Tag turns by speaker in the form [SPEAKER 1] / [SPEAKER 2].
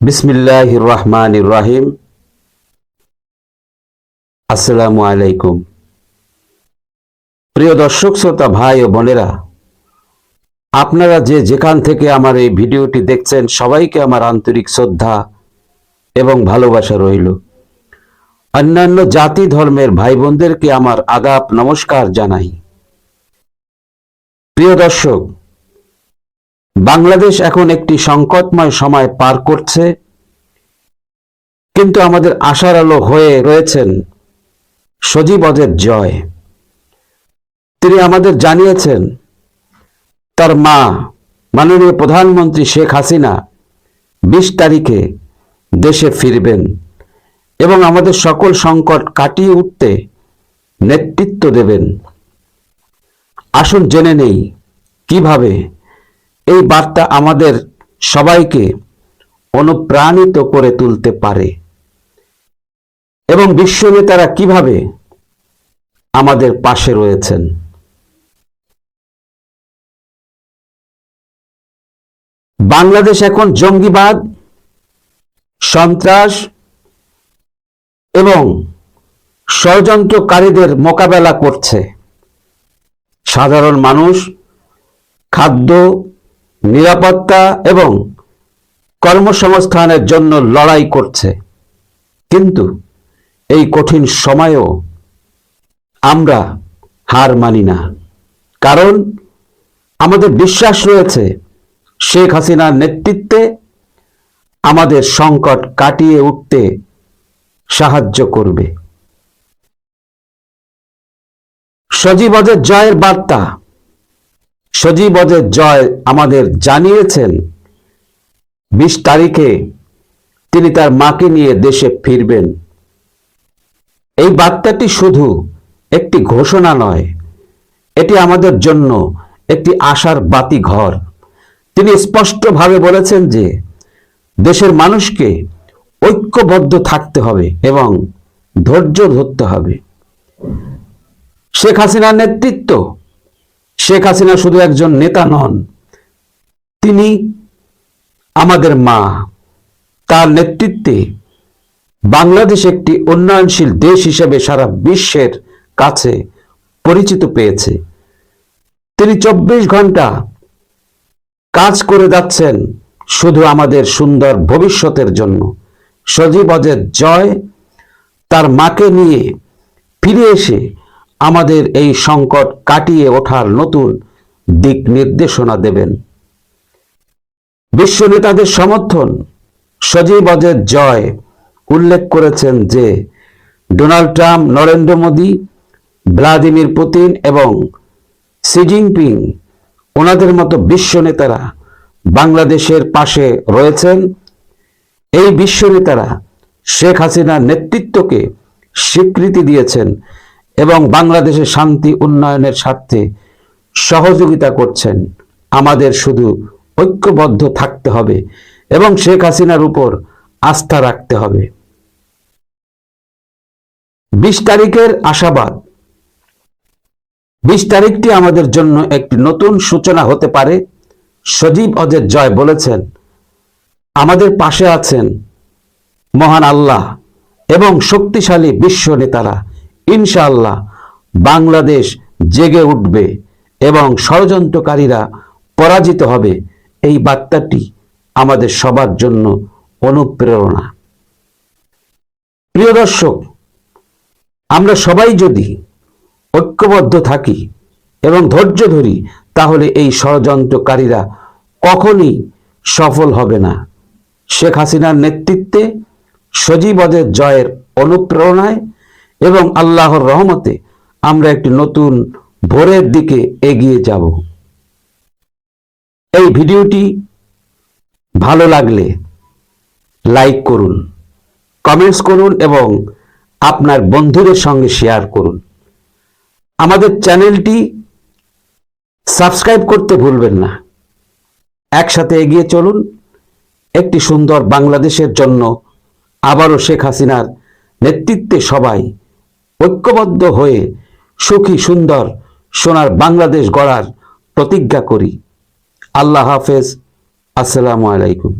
[SPEAKER 1] বিসমিল্লাহ রহমান রাহিম আসসালামু আলাইকুম প্রিয় দর্শক, শ্রোতা, ভাই ও বোনেরা, আপনারা যে যেখান থেকে আমার এই ভিডিওটি দেখছেন, সবাইকে আমার আন্তরিক শ্রদ্ধা এবং ভালোবাসা রইল। অন্যান্য জাতি ধর্মের ভাই বোনদেরকে আমার আদাব নমস্কার জানাই। প্রিয় দর্শক বাংলাদেশ এখন একটি সংকটময় সময় পার করছে। কিন্তু আমাদের আশার আলো হয়ে রয়েছেন সজীব অজের জয়। তিনি আমাদের জানিয়েছেন, তার মা, মাননীয় প্রধানমন্ত্রী শেখ হাসিনা, বিশ তারিখে দেশে ফিরবেন এবং আমাদের সকল সংকট কাটিয়ে উঠতে নেতৃত্ব দেবেন। আসুন জেনে নেই কীভাবে এই বার্তা আমাদের সবাইকে অনুপ্রাণিত করে তুলতে পারে। এবং বিশ্ব নেতারা কীভাবে আমাদের পাশে রয়েছেন? বাংলাদেশ এখন জঙ্গিবাদ, সন্ত্রাস এবং ষড়যন্ত্রকারীদের মোকাবেলা করছে। সাধারণ মানুষ, খাদ্য নিরাপত্তা এবং কর্মসংস্থানের জন্য লড়াই করছে। কিন্তু এই কঠিন সময়েও আমরা হার মানি না। কারণ আমাদের বিশ্বাস রয়েছে, শেখ হাসিনার নেতৃত্বে আমাদের সংকট কাটিয়ে উঠতে সাহায্য করবে। সজীবদের জয়ের বার্তা। সজীবদের জয় আমাদের জানিয়েছেন। বিশ তারিখে তিনি তার মাকে নিয়ে দেশে ফিরবেন। এই বার্তাটি শুধু একটি ঘোষণা নয়, এটি আমাদের জন্য একটি আশার বাতি ঘর। তিনি স্পষ্টভাবে বলেছেন যে, দেশের মানুষকে ঐক্যবদ্ধ থাকতে হবে এবং ধৈর্য ধরতে হবে। শেখ হাসিনার নেতৃত্ব শেখ হাসিনা শুধু একজন নেতা নন, তিনি আমাদের মা। তার নেতৃত্বে বাংলাদেশ একটি উন্নয়নশীল দেশ হিসেবে সারা বিশ্বের কাছে পরিচিত পেয়েছে। তিনি চব্বিশ ঘণ্টা কাজ করে যাচ্ছেন শুধু আমাদের সুন্দর ভবিষ্যতের জন্য। সজীব অজের জয় তার মাকে নিয়ে ফিরে এসে আমাদের এই সংকট কাটিয়ে ওঠার নতুন দিক নির্দেশনা দেবেন। বিশ্ব নেতাদের সমর্থন, সজীব অজের জয় উল্লেখ করেছেন যে, Donald Trump, Narendra Modi, Vladimir Putin এবং সি জিনপিং ওনাদের মতো বিশ্ব নেতারা বাংলাদেশের পাশে রয়েছেন। এই বিশ্ব নেতারা শেখ হাসিনার নেতৃত্বকে স্বীকৃতি দিয়েছেন এবং বাংলাদেশের শান্তি উন্নয়নের স্বার্থে সহযোগিতা করছেন। আমাদের শুধু ঐক্যবদ্ধ থাকতে হবে এবং শেখ হাসিনার উপর আস্থা রাখতে হবে। বিশ তারিখের আশাবাদ। বিশ তারিখটি আমাদের জন্য একটি নতুন সূচনা হতে পারে। সজীব অজের জয় বলেছেন, আমাদের পাশে আছেন মহান আল্লাহ এবং শক্তিশালী বিশ্ব নেতারা। ইনশাআল্লাহ বাংলাদেশ জেগে উঠবে এবং ষড়যন্ত্রকারীরা পরাজিত হবে। এই বার্তাটি আমাদের সবার জন্য অনুপ্রেরণা। প্রিয় দর্শক, আমরা সবাই যদি ঐক্যবদ্ধ থাকি এবং ধৈর্য ধরি, তাহলে এই ষড়যন্ত্রকারীরা কখনই সফল হবে না। শেখ হাসিনার নেতৃত্বে সজীবদের জয়ের অনুপ্রেরণায় এবং আল্লাহর রহমতে আমরা একটি নতুন ভোরের দিকে এগিয়ে যাব। এই ভিডিওটি ভালো লাগলে লাইক করুন, কমেন্টস করুন এবং আপনার বন্ধুদের সঙ্গে শেয়ার করুন। আমাদের চ্যানেলটি সাবস্ক্রাইব করতে ভুলবেন না। একসাথে এগিয়ে চলুন। একটি সুন্দর বাংলাদেশের জন্য আবারও শেখ হাসিনার নেতৃত্বে সবাই ঐক্যবদ্ধ হয়ে সুখী সুন্দর সোনার বাংলাদেশ গড়ার প্রতিজ্ঞা করি। আল্লাহ হাফেজ। আসসালামু আলাইকুম।